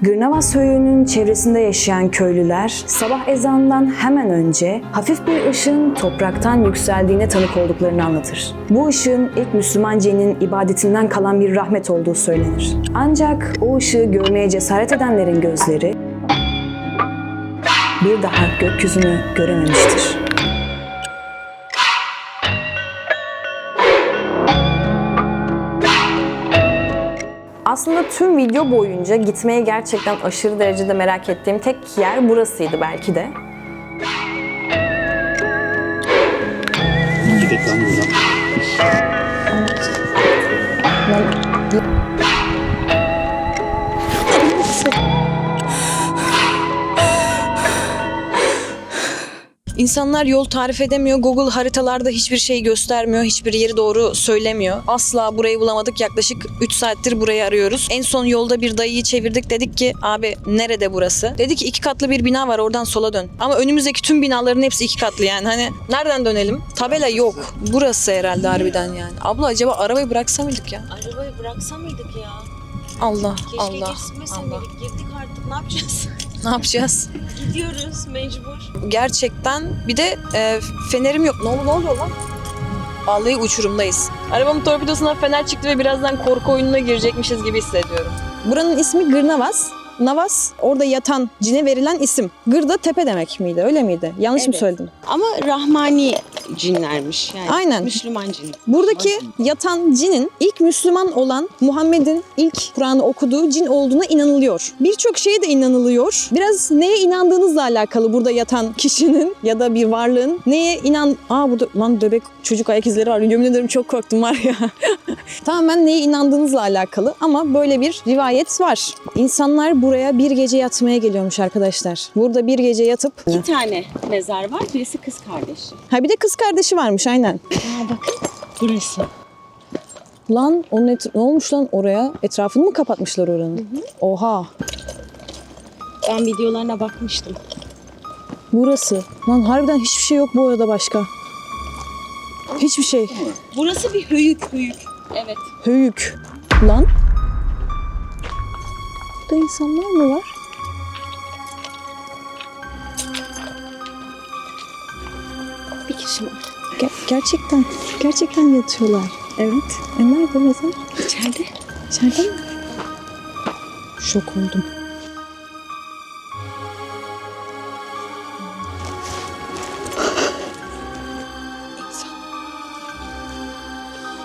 Gırnavas Höyü'nün çevresinde yaşayan köylüler sabah ezanından hemen önce hafif bir ışığın topraktan yükseldiğine tanık olduklarını anlatır. Bu ışığın ilk Müslüman cinnin ibadetinden kalan bir rahmet olduğu söylenir. Ancak o ışığı görmeye cesaret edenlerin gözleri bir daha gökyüzünü görememiştir. Aslında tüm video boyunca gitmeye gerçekten aşırı derecede merak ettiğim tek yer burasıydı belki de. Gidelim buradan. İnsanlar yol tarif edemiyor. Google haritalarda hiçbir şey göstermiyor. Hiçbir yeri doğru söylemiyor. Asla burayı bulamadık. Yaklaşık 3 saattir burayı arıyoruz. En son yolda bir dayıyı çevirdik. Dedik ki abi nerede burası? Dedi ki iki katlı bir bina var oradan sola dön. Ama önümüzdeki tüm binaların hepsi iki katlı yani. Hani nereden dönelim? Tabela yok. Burası herhalde harbiden yani. Abla acaba arabayı bıraksa mıydık ya? Arabayı bıraksa mıydık ya? Allah Keşke Allah girmese Allah. miydik? Girdik artık ne yapacağız? Ne yapacağız? Gidiyoruz mecbur. Gerçekten bir de e, fenerim yok. Ne oluyor, ne oluyor lan? Vallahi uçurumdayız. Arabamın torpidosundan fener çıktı ve birazdan korku oyununa girecekmişiz gibi hissediyorum. Buranın ismi Gırnavas. Navas orada yatan cine verilen isim. Gır da tepe demek miydi öyle miydi? Yanlış mı Evet. söyledim? Ama rahmani cinlermiş yani. Aynen. Müslüman cin. Buradaki yatan cinin ilk Müslüman olan Muhammed'in ilk Kur'an'ı okuduğu cin olduğuna inanılıyor. Birçok şeye de inanılıyor. Biraz neye inandığınızla alakalı burada yatan kişinin ya da bir varlığın neye inan... Aa burada lan bebek çocuk ayak izleri var. Yemin ederim çok korktum var ya. Tamamen neye inandığınızla alakalı ama böyle bir rivayet var. İnsanlar buraya bir gece yatmaya geliyormuş arkadaşlar. Burada bir gece yatıp... İki tane mezar var. Birisi kız kardeşi. Ha bir de kız kardeşi varmış aynen. Aa bakın. Burası. Lan onun et- ne olmuş lan oraya? Etrafını mı kapatmışlar oranın? Oha. Ben videolarına bakmıştım. Burası. Lan harbiden hiçbir şey yok bu arada başka. Hiçbir şey. Burası bir höyük höyük. Evet. Höyük. Lan. Burada insanlar mı var? Kişi var. Ger- gerçekten. Gerçekten yatıyorlar. Evet. E nerede mezar? İçeride. İçeride mi? Şok oldum.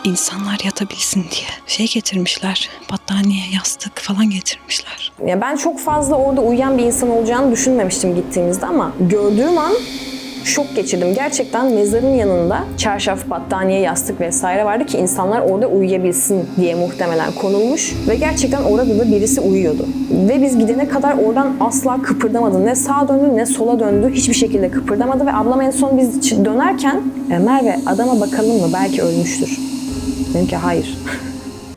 İnsanlar yatabilsin diye şey getirmişler. Battaniye, yastık falan getirmişler. Ya ben çok fazla orada uyuyan bir insan olacağını düşünmemiştim gittiğimizde ama gördüğüm an şok geçirdim. Gerçekten mezarın yanında çarşaf, battaniye, yastık vesaire vardı ki insanlar orada uyuyabilsin diye muhtemelen konulmuş ve gerçekten orada da birisi uyuyordu. Ve biz gidene kadar oradan asla kıpırdamadı. Ne sağa döndü ne sola döndü. Hiçbir şekilde kıpırdamadı ve ablam en son biz dönerken "E, Merve adama bakalım mı? Belki ölmüştür. Dedim ki hayır.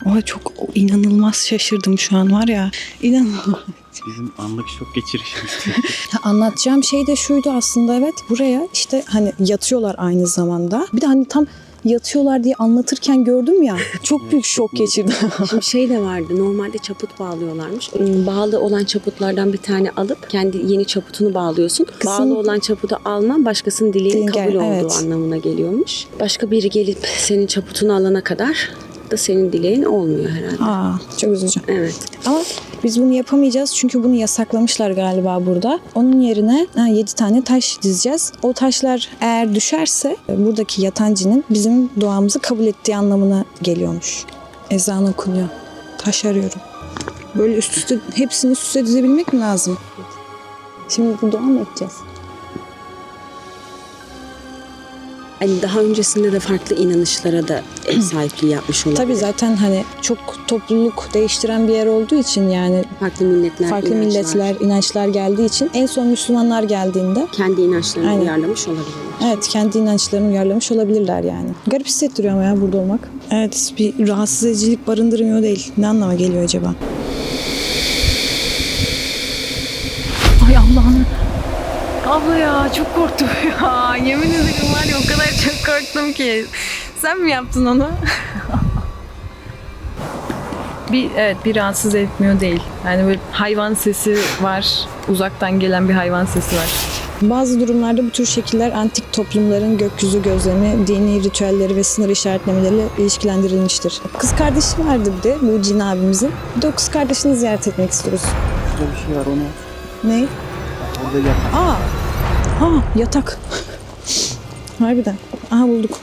Oha çok inanılmaz şaşırdım şu an var ya. İnanılmaz. Bizim anlık şok geçirişimiz. Anlatacağım şey de şuydu aslında evet. Buraya işte hani yatıyorlar aynı zamanda. Bir de hani tam yatıyorlar diye anlatırken gördüm ya. Çok büyük şok geçirdim. Şimdi şey de vardı. Normalde çaput bağlıyorlarmış. Hmm, Bağlı olan çaputlardan bir tane alıp kendi yeni çaputunu bağlıyorsun. Kısım- Bağlı olan çaputu alman başkasının dileğinin Dileğin kabul olduğu evet. anlamına geliyormuş. Başka biri gelip senin çaputunu alana kadar da senin dileğin olmuyor herhalde. Aa, çok üzücü. Evet. Ama biz bunu yapamayacağız çünkü bunu yasaklamışlar galiba burada. Onun yerine 7 tane taş dizeceğiz. O taşlar eğer düşerse e, buradaki yatancının bizim duamızı kabul ettiği anlamına geliyormuş. Ezan okunuyor. Taş arıyorum. Böyle üst üste hepsini üst üste dizebilmek mi lazım? Şimdi bu dua mı edeceğiz? Hani daha öncesinde de farklı inanışlara da ev sahipliği yapmış olabilir. Tabii zaten hani çok topluluk değiştiren bir yer olduğu için yani farklı milletler, farklı inançlar, milletler, inançlar geldiği için en son Müslümanlar geldiğinde kendi inançlarını Aynen. uyarlamış olabilirler. Evet kendi inançlarını uyarlamış olabilirler yani. Garip hissettiriyor ama ya burada olmak. Evet bir rahatsız edicilik barındırmıyor değil. Ne anlama geliyor acaba? Ay Allah'ım. Abla ya çok korktum ya. Yemin ederim var ya o kadar çok korktum ki. Sen mi yaptın onu? Bir evet bir rahatsız etmiyor değil. Yani böyle hayvan sesi var. Uzaktan gelen bir hayvan sesi var. Bazı durumlarda bu tür şekiller antik toplumların gökyüzü gözlemi, dini ritüelleri ve sınır işaretlemeleriyle ilişkilendirilmiştir. Kız kardeşi vardı bir de bu cin abimizin. Bir de o kız kardeşini ziyaret etmek istiyoruz. Burada bir şey var onu. Ne? Orada yatak. Aa! Aa yatak. harbiden. Aha bulduk.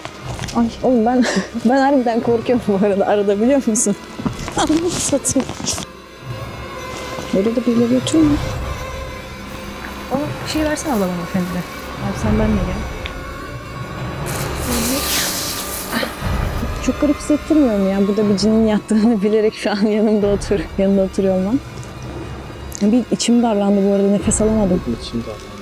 Ay oğlum ben ben harbiden korkuyorum bu arada arada biliyor musun? Anlamı satayım. Böyle de birileri yatıyor mu? Ona bir şey versene abla bana efendine. Abi sen benimle gel. Çok garip hissettirmiyorum ya. Burada bir cinin yattığını bilerek şu an yanımda otur, yanında oturuyor olmam. Bir içim darlandı bu arada nefes alamadım. İçim darlandı.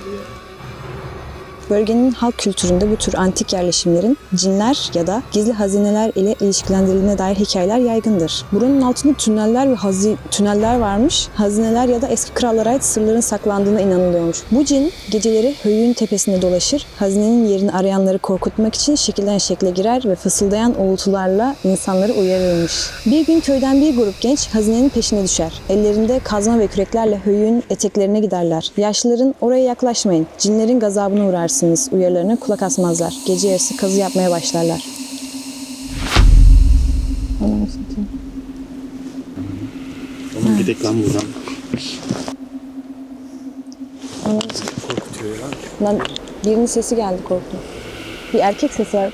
Bölgenin halk kültüründe bu tür antik yerleşimlerin cinler ya da gizli hazineler ile ilişkilendirildiğine dair hikayeler yaygındır. Buranın altında tüneller ve hazi tüneller varmış. Hazineler ya da eski krallara ait sırların saklandığına inanılıyormuş. Bu cin geceleri höyüğün tepesinde dolaşır, hazinenin yerini arayanları korkutmak için şekilden şekle girer ve fısıldayan uğultularla insanları uyarırmış. Bir gün köyden bir grup genç hazinenin peşine düşer. Ellerinde kazma ve küreklerle höyüğün eteklerine giderler. Yaşlıların oraya yaklaşmayın, cinlerin gazabına uğrarsınız uyarılarına kulak asmazlar. Gece yarısı kazı yapmaya başlarlar. Onun gidek lan buradan. Satayım. Korkutuyor ya. Lan birinin sesi geldi korktum. Bir erkek sesi var.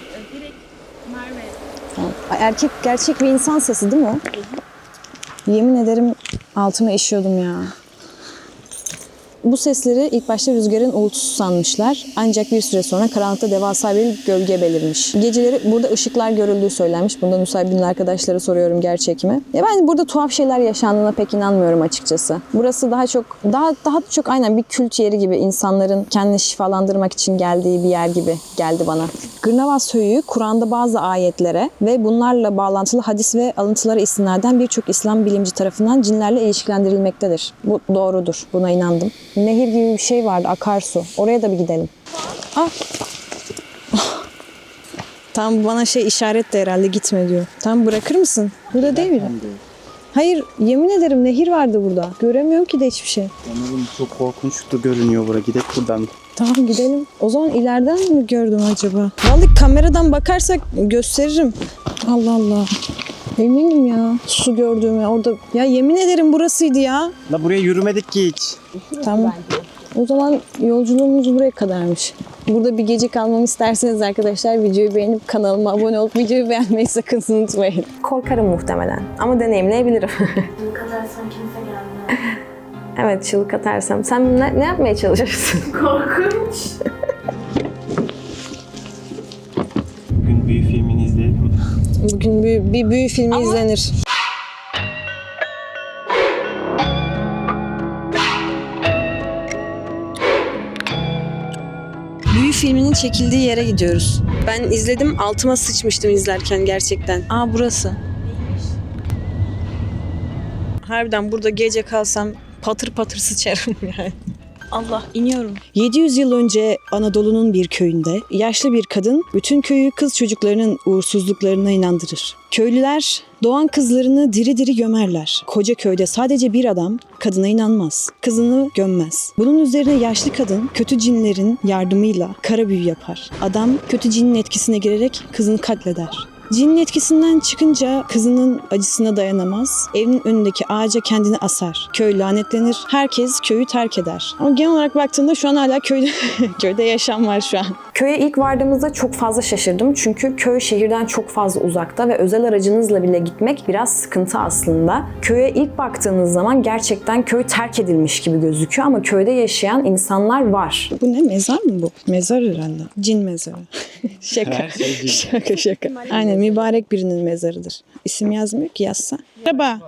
Tamam. Ay, Erkek gerçek bir insan sesi değil mi o? Yemin ederim altıma işiyordum ya. Bu sesleri ilk başta rüzgarın uğultusu sanmışlar. Ancak bir süre sonra karanlıkta devasa bir gölge belirmiş. Geceleri burada ışıklar görüldüğü söylenmiş. Bunda Nusaybin'in arkadaşlara soruyorum gerçek mi? Ya ben burada tuhaf şeyler yaşandığına pek inanmıyorum açıkçası. Burası daha çok daha daha çok aynen bir kült yeri gibi insanların kendini şifalandırmak için geldiği bir yer gibi geldi bana. Gırnavas Höyüğü Kur'an'da bazı ayetlere ve bunlarla bağlantılı hadis ve alıntılara istinaden birçok İslam bilimci tarafından cinlerle ilişkilendirilmektedir. Bu doğrudur. Buna inandım. Nehir gibi bir şey vardı, akarsu. Oraya da bir gidelim. Ah. Tam bana şey işaret de herhalde gitme diyor. Tam bırakır mısın? Burada değil mi? Hayır, yemin ederim nehir vardı burada. Göremiyorum ki de hiçbir şey. Anladım çok korkunçtu görünüyor bura. Gidek buradan. Tamam gidelim. O zaman ileriden mi gördüm acaba? Vallahi kameradan bakarsak gösteririm. Allah Allah. Eminim ya su gördüğüme orada. Ya yemin ederim burasıydı ya. La buraya yürümedik ki hiç. Tamam. O zaman yolculuğumuz buraya kadarmış. Burada bir gece kalmamı isterseniz arkadaşlar videoyu beğenip kanalıma abone olup videoyu beğenmeyi sakın unutmayın. Korkarım muhtemelen ama deneyimleyebilirim. Çığlık atarsan kimse gelmez. evet çığlık atarsam. Sen ne, ne yapmaya çalışırsın? Korkunç. Bugün bir, bir büyü filmi izlenir. Büyü filminin çekildiği yere gidiyoruz. Ben izledim, altıma sıçmıştım izlerken gerçekten. Aa burası. Harbiden burada gece kalsam patır patır sıçarım yani. Allah iniyorum. 700 yıl önce Anadolu'nun bir köyünde yaşlı bir kadın bütün köyü kız çocuklarının uğursuzluklarına inandırır. Köylüler doğan kızlarını diri diri gömerler. Koca köyde sadece bir adam kadına inanmaz. Kızını gömmez. Bunun üzerine yaşlı kadın kötü cinlerin yardımıyla kara büyü yapar. Adam kötü cinin etkisine girerek kızını katleder. Cinin etkisinden çıkınca kızının acısına dayanamaz. Evinin önündeki ağaca kendini asar. Köy lanetlenir. Herkes köyü terk eder. Ama genel olarak baktığında şu an hala köyde köyde yaşam var şu an. Köye ilk vardığımızda çok fazla şaşırdım. Çünkü köy şehirden çok fazla uzakta ve özel aracınızla bile gitmek biraz sıkıntı aslında. Köye ilk baktığınız zaman gerçekten köy terk edilmiş gibi gözüküyor ama köyde yaşayan insanlar var. Bu ne mezar mı bu? Mezar herhalde. Cin mezarı. şaka. Her şey cin. şaka şaka. Aynen mübarek birinin mezarıdır. İsim yazmıyor ki yazsa. Merhaba.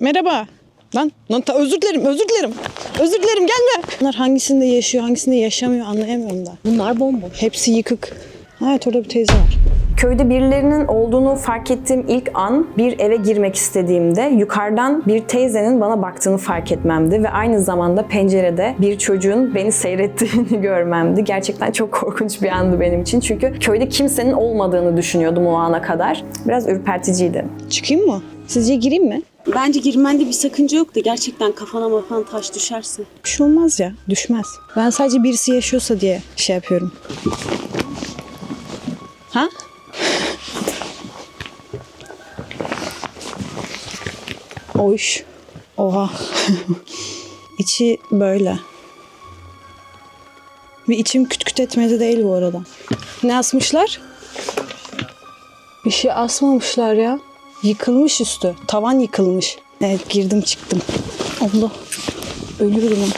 Merhaba. Lan, lan ta, özür dilerim, özür dilerim. Özür dilerim gelme. Bunlar hangisinde yaşıyor, hangisinde yaşamıyor anlayamıyorum da. Bunlar bomboş. Hepsi yıkık. Evet orada bir teyze var. Köyde birilerinin olduğunu fark ettiğim ilk an bir eve girmek istediğimde yukarıdan bir teyzenin bana baktığını fark etmemdi ve aynı zamanda pencerede bir çocuğun beni seyrettiğini görmemdi. Gerçekten çok korkunç bir andı benim için çünkü köyde kimsenin olmadığını düşünüyordum o ana kadar. Biraz ürperticiydi. Çıkayım mı? Sizce gireyim mi? Bence girmende bir sakınca yok da gerçekten kafana mafan taş düşerse. Bir şey olmaz ya. Düşmez. Ben sadece birisi yaşıyorsa diye şey yapıyorum. Ha? Oyş. Oha. İçi böyle. Ve içim küt küt etmedi değil bu arada. Ne asmışlar? Bir şey asmamışlar ya. Yıkılmış üstü. Tavan yıkılmış. Evet girdim çıktım. Allah. Ölüyorum.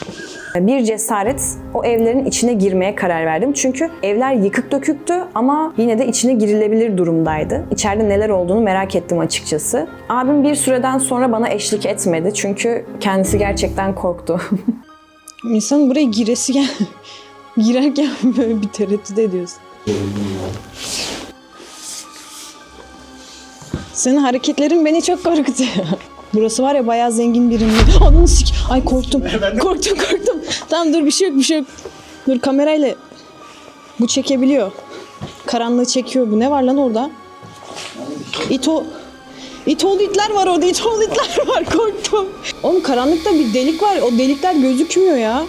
Bir cesaret o evlerin içine girmeye karar verdim. Çünkü evler yıkık döküktü ama yine de içine girilebilir durumdaydı. İçeride neler olduğunu merak ettim açıkçası. Abim bir süreden sonra bana eşlik etmedi çünkü kendisi gerçekten korktu. İnsan buraya giresi gel. Girerken böyle bir tereddüt ediyorsun. Senin hareketlerin beni çok korkutuyor. Burası var ya bayağı zengin birinin. Ananı sik. Ay korktum. korktum korktum. Tamam dur bir şey yok bir şey yok. Dur kamerayla. Bu çekebiliyor. Karanlığı çekiyor bu. Ne var lan orada? İto... İtoğlu itler var orada. İtoğlu itler var. Korktum. Oğlum karanlıkta bir delik var. O delikler gözükmüyor ya.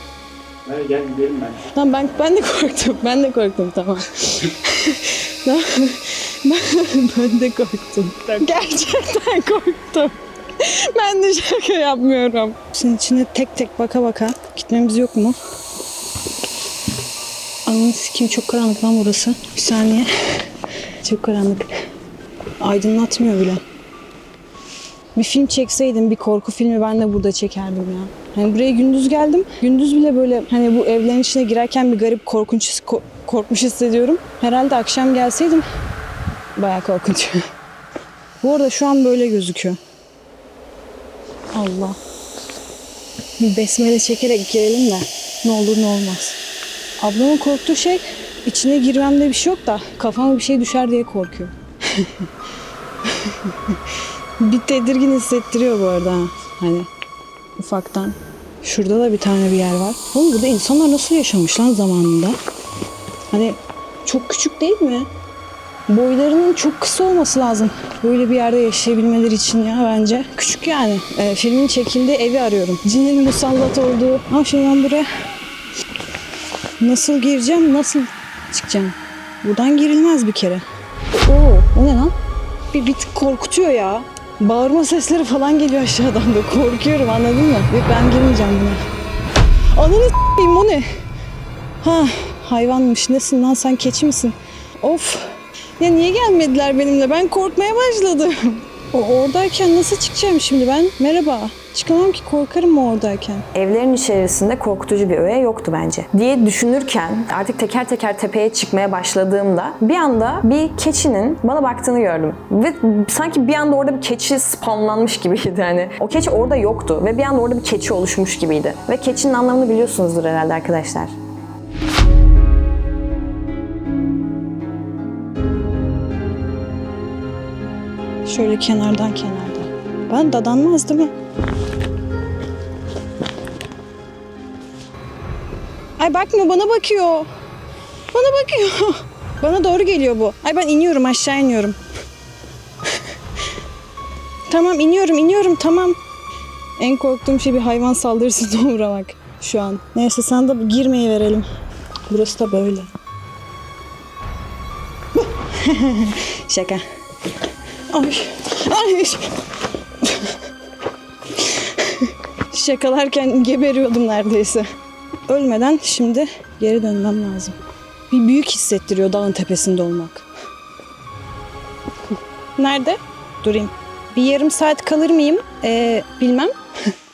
Hadi gel gidelim ben. Tamam ben ben de korktum. Ben de korktum tamam. ben, ben, ben de korktum. Gerçekten korktum. Ben de şaka yapmıyorum. Şimdi içine tek tek baka baka gitmemiz yok mu? Ananı sikeyim çok karanlık lan burası. Bir saniye. Çok karanlık. Aydınlatmıyor bile. Bir film çekseydim, bir korku filmi ben de burada çekerdim ya. Hani buraya gündüz geldim. Gündüz bile böyle hani bu evlerin içine girerken bir garip korkunç ko- korkmuş hissediyorum. Herhalde akşam gelseydim bayağı korkunç. bu arada şu an böyle gözüküyor. Allah. Bir besmele çekerek girelim de ne olur ne olmaz. Ablamın korktuğu şey içine girmemde bir şey yok da kafama bir şey düşer diye korkuyor. bir tedirgin hissettiriyor bu arada. ha. Hani ufaktan. Şurada da bir tane bir yer var. Oğlum burada insanlar nasıl yaşamış lan zamanında? Hani çok küçük değil mi? Boylarının çok kısa olması lazım. Böyle bir yerde yaşayabilmeleri için ya bence. Küçük yani. Ee, filmin çekildiği evi arıyorum. Cinin musallat olduğu. Şimdi ben buraya nasıl gireceğim, nasıl çıkacağım? Buradan girilmez bir kere. Oo, o ne lan? Bir, bir tık korkutuyor ya. Bağırma sesleri falan geliyor aşağıdan da. Korkuyorum anladın mı? Yok ben girmeyeceğim buna. Ananı s**eyim o ne? Ha hayvanmış. Nesin lan sen keçi misin? Of. Ya niye gelmediler benimle? Ben korkmaya başladım. O oradayken nasıl çıkacağım şimdi ben? Merhaba. Çıkamam ki korkarım mı oradayken? Evlerin içerisinde korkutucu bir öğe yoktu bence. Diye düşünürken artık teker teker tepeye çıkmaya başladığımda bir anda bir keçinin bana baktığını gördüm. Ve sanki bir anda orada bir keçi spawnlanmış gibiydi hani. O keçi orada yoktu ve bir anda orada bir keçi oluşmuş gibiydi. Ve keçinin anlamını biliyorsunuzdur herhalde arkadaşlar. Şöyle kenardan kenardan. Ben dadanmaz değil mi? Ay bakma bana bakıyor. Bana bakıyor. Bana doğru geliyor bu. Ay ben iniyorum aşağı iniyorum. tamam iniyorum iniyorum tamam. En korktuğum şey bir hayvan saldırısına uğramak şu an. Neyse sen de girmeyi verelim. Burası da böyle. Şaka. Ay. Ay. Şakalarken geberiyordum neredeyse. Ölmeden şimdi geri dönmem lazım. Bir büyük hissettiriyor dağın tepesinde olmak. Nerede? Durayım. Bir yarım saat kalır mıyım? Ee, bilmem.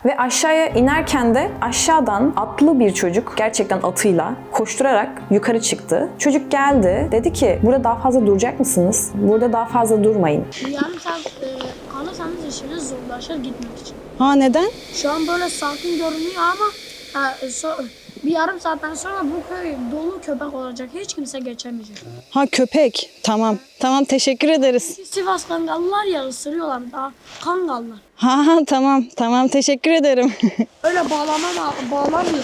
Ve aşağıya inerken de aşağıdan atlı bir çocuk gerçekten atıyla koşturarak yukarı çıktı. Çocuk geldi dedi ki burada daha fazla duracak mısınız? Burada daha fazla durmayın. Yarım saat e, kalırsanız işiniz zorlaşır gitmek için. Ha neden? Şu an böyle sakin görünüyor ama ha, e, so- bir yarım saatten sonra bu köy dolu köpek olacak. Hiç kimse geçemeyecek. Ha köpek. Tamam. Tamam teşekkür ederiz. Sivas kangallar ya ısırıyorlar daha kangallar. Ha ha tamam. Tamam teşekkür ederim. Öyle bağlama bağlamıyor.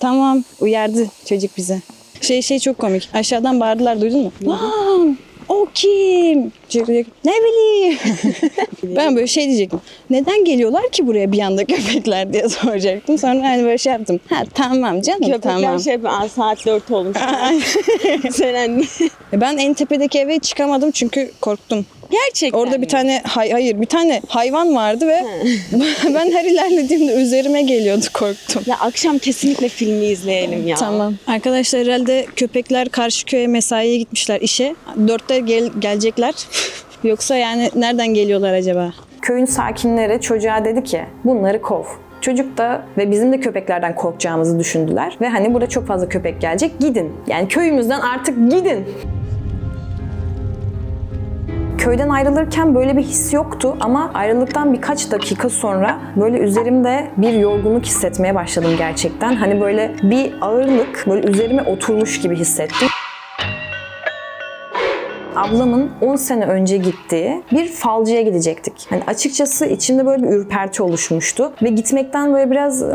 Tamam. Uyardı çocuk bize. Şey şey çok komik. Aşağıdan bağırdılar duydun mu? Lan! O kim? Çocuk diyecek, ne bileyim. ben böyle şey diyecektim. Neden geliyorlar ki buraya bir anda köpekler diye soracaktım. Sonra hani böyle şey yaptım. Ha tamam canım Köpekler tamam. şey yapıyor, "Aa, saat 4 olmuş. Sen anne. Ben en tepedeki eve çıkamadım çünkü korktum. Gerçekten Orada mi? bir tane hay- hayır bir tane hayvan vardı ve ben her ilerlediğimde üzerime geliyordu korktum. Ya akşam kesinlikle filmi izleyelim ya. Tamam. Arkadaşlar herhalde köpekler karşı köye mesaiye gitmişler işe. Dörtte gel- gelecekler. Yoksa yani nereden geliyorlar acaba? Köyün sakinleri çocuğa dedi ki bunları kov. Çocuk da ve bizim de köpeklerden korkacağımızı düşündüler. Ve hani burada çok fazla köpek gelecek gidin. Yani köyümüzden artık gidin. Köyden ayrılırken böyle bir his yoktu ama ayrıldıktan birkaç dakika sonra böyle üzerimde bir yorgunluk hissetmeye başladım gerçekten. Hani böyle bir ağırlık böyle üzerime oturmuş gibi hissettim. Ablamın 10 sene önce gittiği bir falcıya gidecektik. Hani açıkçası içimde böyle bir ürperti oluşmuştu ve gitmekten böyle biraz "Aa,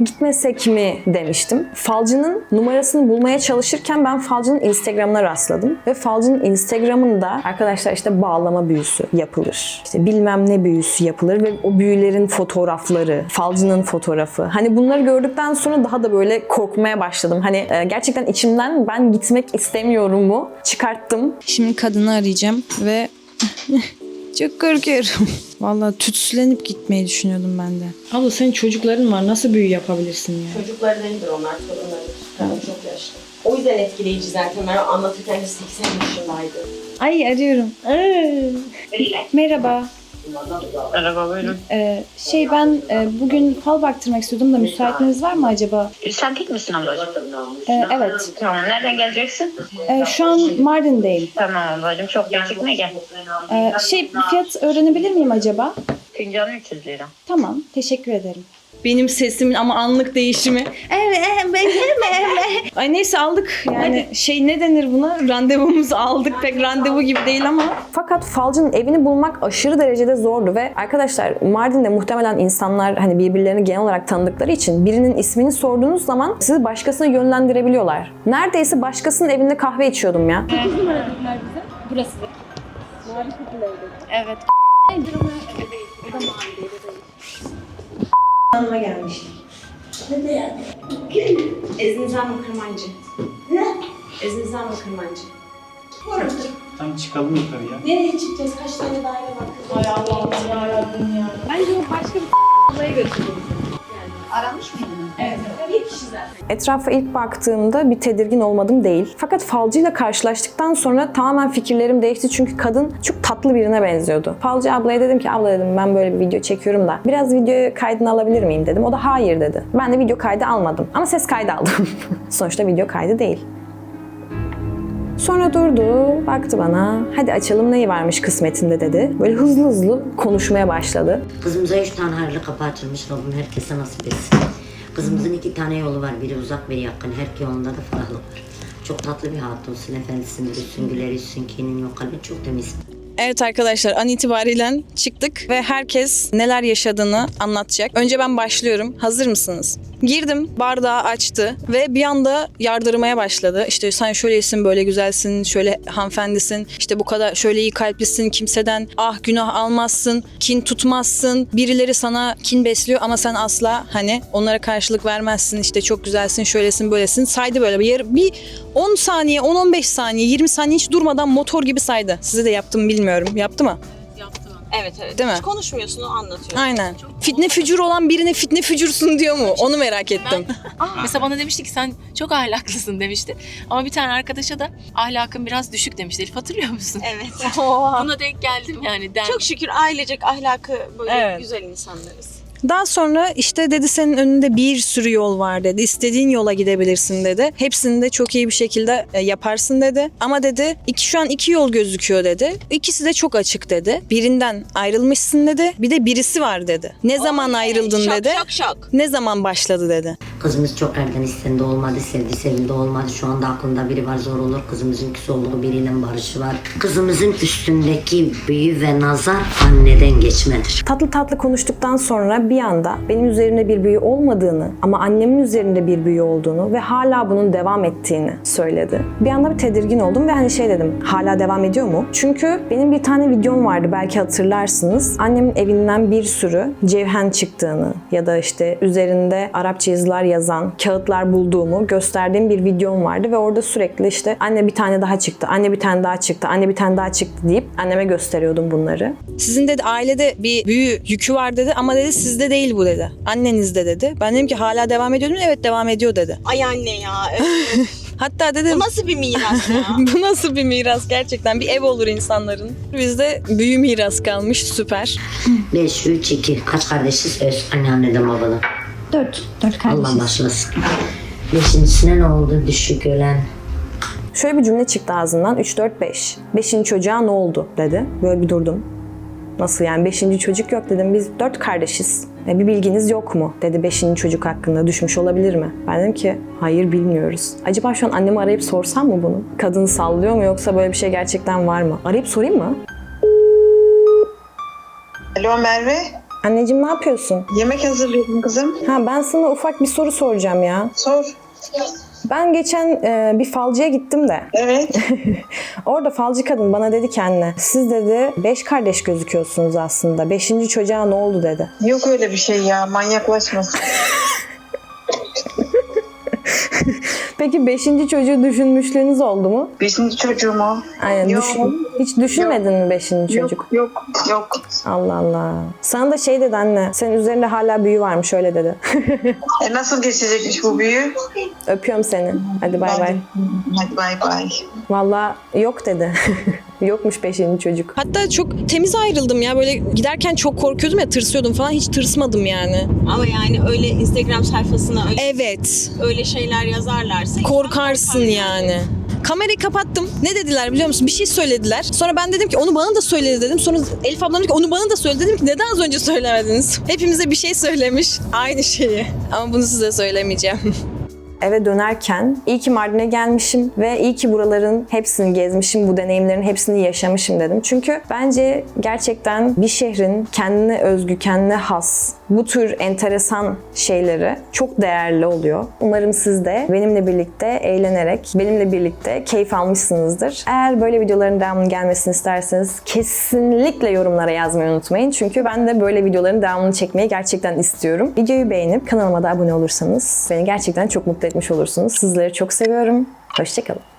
gitmesek mi demiştim. Falcının numarasını bulmaya çalışırken ben falcının Instagram'ına rastladım ve falcının Instagram'ında arkadaşlar işte bağlama büyüsü yapılır. İşte bilmem ne büyüsü yapılır ve o büyülerin fotoğrafları, falcının fotoğrafı. Hani bunları gördükten sonra daha da böyle korkmaya başladım. Hani e, gerçekten içimden ben gitmek istemiyorum mu çıkarttım. Şimdi kadını arayacağım ve çok korkuyorum. Vallahi tütsülenip gitmeyi düşünüyordum ben de. Abla senin çocukların var. Nasıl büyü yapabilirsin ya? Çocukları değildir onlar, torunları. Çok yaşlı. O yüzden etkileyici zaten. Ben anlatırken de 80 yaşındaydı. Ay arıyorum. Merhaba. Merhaba buyurun. Ee, şey ben e, bugün fal baktırmak istiyordum da müsaitiniz var mı acaba? Sen tek misin ablacığım? Ee, evet. Tamam. Nereden geleceksin? Ee, şu an Mardin'deyim. Tamam ablacığım. Çok gecikme gel. Ee, şey fiyat öğrenebilir miyim acaba? Fincanı 300 lira. Tamam. Teşekkür ederim. Benim sesimin ama anlık değişimi. Ay neyse aldık. Yani şey ne denir buna? Randevumuzu aldık. Pek randevu gibi değil ama. Fakat falcının evini bulmak aşırı derecede zordu ve arkadaşlar Mardin'de muhtemelen insanlar hani birbirlerini genel olarak tanıdıkları için birinin ismini sorduğunuz zaman sizi başkasına yönlendirebiliyorlar. Neredeyse başkasının evinde kahve içiyordum ya. Evet. Hanıma gelmiştim. Ne yani? Eznizam mı kırmancı? Ne? Eznizam mı kırmancı? Tam çıkalım yukarıya. Nereye çıkacağız? Kaç tane daire var? Hay Allah'ım yarabbim ya. Etrafa ilk baktığımda bir tedirgin olmadım değil. Fakat falcıyla karşılaştıktan sonra tamamen fikirlerim değişti çünkü kadın çok tatlı birine benziyordu. Falcı ablaya dedim ki abla dedim ben böyle bir video çekiyorum da biraz video kaydını alabilir miyim dedim. O da hayır dedi. Ben de video kaydı almadım ama ses kaydı aldım. Sonuçta video kaydı değil. Sonra durdu, baktı bana. Hadi açalım neyi varmış kısmetinde dedi. Böyle hızlı hızlı konuşmaya başladı. Kızımıza üç tane hayırlı kapı açılmış. Rabbim herkese nasip etsin. Kızımızın iki tane yolu var. Biri uzak biri yakın. Her iki yolunda da ferahlık var. Çok tatlı bir hatunsun. Efendisindir. Üstün güler üstün kinin yok. Kalbin çok temiz. Evet arkadaşlar an itibariyle çıktık ve herkes neler yaşadığını anlatacak. Önce ben başlıyorum. Hazır mısınız? Girdim, bardağı açtı ve bir anda yardırmaya başladı. İşte sen şöylesin, böyle güzelsin, şöyle hanımefendisin, işte bu kadar şöyle iyi kalplisin, kimseden ah günah almazsın, kin tutmazsın. Birileri sana kin besliyor ama sen asla hani onlara karşılık vermezsin. İşte çok güzelsin, şöylesin, böylesin. Saydı böyle bir, bir 10 saniye, 10-15 saniye, 20 saniye hiç durmadan motor gibi saydı. Size de yaptım bilmiyorum. Yaptı mı? Evet evet. Değil mi? Hiç konuşmuyorsun o anlatıyor. Aynen. Fitne fücur olan birine fitne fücursun diyor mu? Onu merak ettim. Aa, mesela bana demişti ki sen çok ahlaklısın demişti. Ama bir tane arkadaşa da ahlakın biraz düşük demişti. Elif hatırlıyor musun? Evet. Buna denk geldim yani. Den. Çok şükür ailecek ahlakı böyle Evet. güzel insanlarız. Daha sonra işte dedi senin önünde bir sürü yol var dedi. İstediğin yola gidebilirsin dedi. Hepsini de çok iyi bir şekilde e, yaparsın dedi. Ama dedi iki şu an iki yol gözüküyor dedi. İkisi de çok açık dedi. Birinden ayrılmışsın dedi. Bir de birisi var dedi. Ne zaman ayrıldın şok, dedi. Şok şok. Ne zaman başladı dedi. Kızımız çok erken istendi olmadı. Sevdi sevildi olmadı. Şu anda aklında biri var zor olur. Kızımızın küs olduğu biriyle barışı var. Kızımızın üstündeki büyü ve nazar anneden geçmedir. Tatlı tatlı konuştuktan sonra bir bir anda benim üzerimde bir büyü olmadığını ama annemin üzerinde bir büyü olduğunu ve hala bunun devam ettiğini söyledi. Bir anda bir tedirgin oldum ve hani şey dedim hala devam ediyor mu? Çünkü benim bir tane videom vardı belki hatırlarsınız. Annemin evinden bir sürü cevhen çıktığını ya da işte üzerinde Arapça yazılar yazan kağıtlar bulduğumu gösterdiğim bir videom vardı ve orada sürekli işte anne bir tane daha çıktı, anne bir tane daha çıktı, anne bir tane daha çıktı deyip anneme gösteriyordum bunları. Sizin dedi ailede bir büyü yükü var dedi ama dedi sizde değil bu dedi. Annenizde dedi. Ben dedim ki hala devam ediyor mu? Evet devam ediyor dedi. Ay anne ya. Hatta dedim nasıl bir miras ya? bu nasıl bir miras gerçekten? Bir ev olur insanların. Bizde büyü miras kalmış süper. 5, 3, 2. Kaç kardeşiz? Öz. Anne anneden babadan. Dört. Dört Allah kardeşiz. başlasın. Beşincisine ne oldu? Düşük ölen. Şöyle bir cümle çıktı ağzından 3 4 5. Beşinci çocuğa ne oldu dedi. Böyle bir durdum. Nasıl yani beşinci çocuk yok dedim. Biz dört kardeşiz. E, bir bilginiz yok mu? Dedi beşinci çocuk hakkında düşmüş olabilir mi? Ben dedim ki hayır bilmiyoruz. Acaba şu an annemi arayıp sorsam mı bunu? Kadın sallıyor mu yoksa böyle bir şey gerçekten var mı? Arayıp sorayım mı? Alo Merve, Anneciğim ne yapıyorsun? yemek hazırlıyorum kızım. Ha ben sana ufak bir soru soracağım ya. Sor. Ben geçen e, bir falcıya gittim de. Evet. Orada falcı kadın bana dedi ki anne siz dedi beş kardeş gözüküyorsunuz aslında. Beşinci çocuğa ne oldu dedi. Yok öyle bir şey ya, manyaklaşmasın. Peki beşinci çocuğu düşünmüşlüğünüz oldu mu? Beşinci çocuğum o. Aynen Yok. düşün. Hiç düşünmedin mi beşinci çocuk? Yok, yok, yok. Allah Allah. Sana da şey dedi anne. Senin üzerinde hala büyü varmış öyle dedi. E nasıl geçecekmiş bu büyü? Öpüyorum seni. Hadi bay bay. Hadi bay bay. Valla yok dedi. Yokmuş beşinci çocuk. Hatta çok temiz ayrıldım ya. Böyle giderken çok korkuyordum ya tırsıyordum falan. Hiç tırsmadım yani. Ama yani öyle Instagram sayfasına öyle, Evet. öyle şeyler yazarlarsa Korkarsın yani. Kamerayı kapattım. Ne dediler biliyor musun? Bir şey söylediler. Sonra ben dedim ki onu bana da söyledi dedim. Sonra Elif ablam dedi ki onu bana da söyledi. Dedim ki neden az önce söylemediniz? Hepimize bir şey söylemiş. Aynı şeyi. Ama bunu size söylemeyeceğim. eve dönerken iyi ki Mardin'e gelmişim ve iyi ki buraların hepsini gezmişim, bu deneyimlerin hepsini yaşamışım dedim. Çünkü bence gerçekten bir şehrin kendine özgü, kendine has bu tür enteresan şeyleri çok değerli oluyor. Umarım siz de benimle birlikte eğlenerek, benimle birlikte keyif almışsınızdır. Eğer böyle videoların devamının gelmesini isterseniz kesinlikle yorumlara yazmayı unutmayın. Çünkü ben de böyle videoların devamını çekmeyi gerçekten istiyorum. Videoyu beğenip kanalıma da abone olursanız beni gerçekten çok mutlu etmiş olursunuz. Sizleri çok seviyorum. Hoşçakalın.